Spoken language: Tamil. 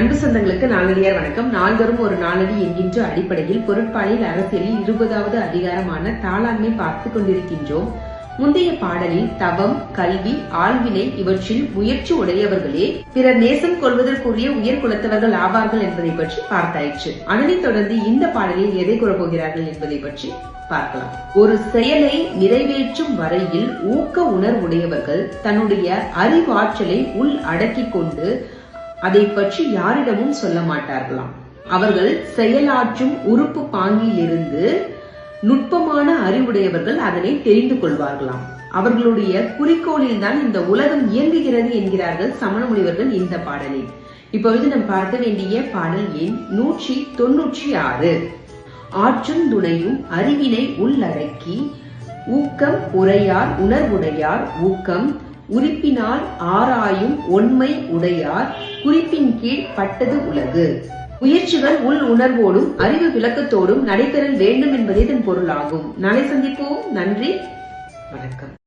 அன்பு சொந்தங்களுக்கு நாளடியார் வணக்கம். நால்வரும் ஒரு நாளடி என்கின்ற அடிப்படையில் பொருட்பாலில் அரசியலில் இருபதாவது அதிகாரமான தாளாண்மை பார்த்து கொண்டிருக்கின்றோம். முந்தைய பாடலில் தவம் கல்வி ஆழ்வினை இவற்றில் முயற்சி உடையவர்களே பிறர் நேசம் கொள்வதற்குரிய உயர் குலத்தவர்கள் ஆவார்கள் என்பதை பற்றி பார்த்தாயிற்று. அதனைத் தொடர்ந்து இந்த பாடலில் எதை கூறப்போகிறார்கள் என்பதை பற்றி பார்க்கலாம். ஒரு செயலை நிறைவேற்றும் வரையில் ஊக்க உணர்வுடையவர்கள் தன்னுடைய அறிவாற்றலை உள் அடக்கிக் கொண்டு அதை பற்றி யாரிடமும் சொல்ல மாட்டார்களாம். அவர்கள் செயலாற்றும் உறுப்பு பாங்கிலிருந்து நுட்பமான அறிவுடையவர்கள் அதனை தெரிந்து கொள்வார்களாம். அவர்களுடைய குறிக்கோளில் தான் இந்த உலகம் இயங்குகிறது என்கிறார்கள் சமண முனிவர்கள் இந்த பாடலில். இப்பொழுது நாம் பார்க்க வேண்டிய பாடல் எண் நூற்றி தொன்னூற்றி ஆறு. ஆற்றும் துணையும் அறிவினை உள்ளடக்கி ஊக்கம் உரையார் உணர்வுடையார் ஊக்கம் உறுப்பினால் ஆராயும் ஒன்மை உடையார் குறிப்பின் கீழ் பட்டது உலகு. முயற்சிகள் உள் உணர்வோடும் அறிவு விளக்கத்தோடும் நடைபெறல் வேண்டும் என்பதே இதன் பொருளாகும். நாளை சந்திப்போம். நன்றி. வணக்கம்.